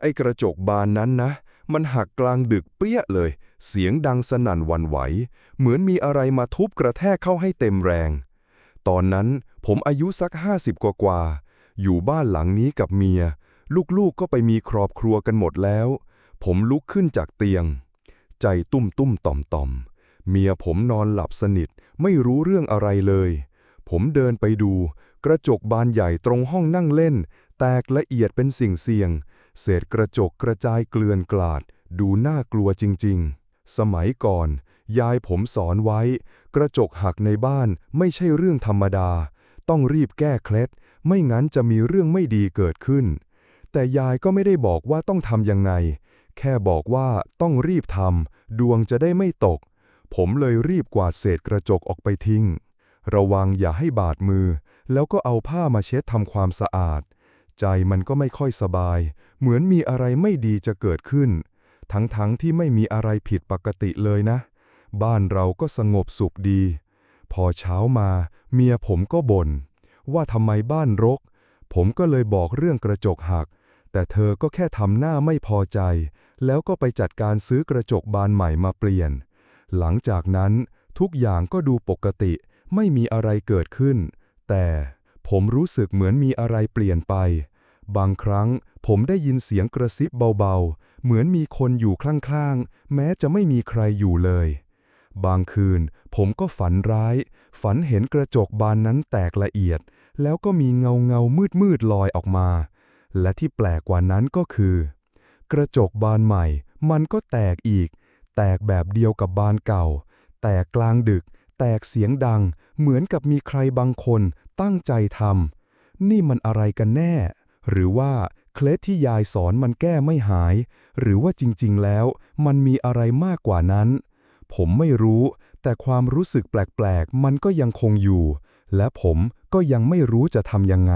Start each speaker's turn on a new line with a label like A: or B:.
A: ไอ้กระจกบานนั้นนะ มันหักกลางดึกเปี้ยเลย เสียงดังสนั่นวันไหว เหมือนมีอะไรมาทุบกระแทกเข้าให้เต็มแรง ตอนนั้นผมอายุสักห้าสิบกว่า อยู่บ้านหลังนี้กับเมีย ลูกๆก็ไปมีครอบครัวกันหมดแล้ว ผมลุกขึ้นจากเตียง ใจตุ้มตุ้มต่อมต่อมเมียผมนอนหลับสนิทไม่รู้เรื่องอะไรเลย ผมเดินไปดู กระจกบานใหญ่ตรงห้องนั่งเล่น แตกละเอียดเป็นสิ่งเสียง เศษกระจกกระจายเกลื่อนกลาด ดูน่ากลัวจริงๆ สมัยก่อน ยายผมสอนไว้ กระจกหักในบ้านไม่ใช่เรื่องธรรมดา ต้องรีบแก้เคล็ด ไม่งั้นจะมีเรื่องไม่ดีเกิดขึ้น แต่ยายก็ไม่ได้บอกว่าต้องทำยังไง แค่บอกว่าต้องรีบทำดวงจะได้ไม่ตก ผมเลยรีบกวาดเศษกระจกออกไปทิ้ง ระวังอย่าให้บาดมือ แล้วก็เอาผ้ามาเช็ดทำความสะอาด ใจมันก็ไม่ค่อยสบาย เหมือนมีอะไรไม่ดีจะเกิดขึ้น ทั้งๆทที่ไม่มีอะไรผิดปกติเลยนะ บ้านเราก็สงบสุขดี พอเช้ามา เมียผมก็บน่นว่าทำไมบ้านรก ผมก็เลยบอกเรื่องกระจกหัก แต่เธอก็แค่ทำหน้าไม่พอใจ แล้วก็ไปจัดการซื้อกระจกบานใหม่มาเปลี่ยน หลังจากนั้นทุกอย่างก็ดูปกติ ไม่มีอะไรเกิดขึ้น แต่ ผมรู้สึกเหมือนมีอะไรเปลี่ยนไป บางครั้งผมได้ยินเสียงกระซิบเบาๆ เหมือนมีคนอยู่ข้างๆ แม้จะไม่มีใครอยู่เลย บางคืนผมก็ฝันร้าย ฝันเห็นกระจกบานนั้นแตกละเอียด แล้วก็มีเงาเงามืดมืดๆลอยออกมา และที่แปลกกว่านั้นก็คือ กระจกบานใหม่ มันก็แตกอีก แตกแบบเดียวกับบานเก่า แตกกลางดึก แตกเสียงดัง เหมือนกับมีใครบางคนตั้งใจทำนี่มันอะไรกันแน่ หรือว่าเคล็ดที่ยายสอนมันแก้ไม่หาย หรือว่าจริงๆแล้ว มันมีอะไรมากกว่านั้น ผมไม่รู้ แต่ความรู้สึกแปลกๆ มันก็ยังคงอยู่ และผมก็ยังไม่รู้จะทำยังไง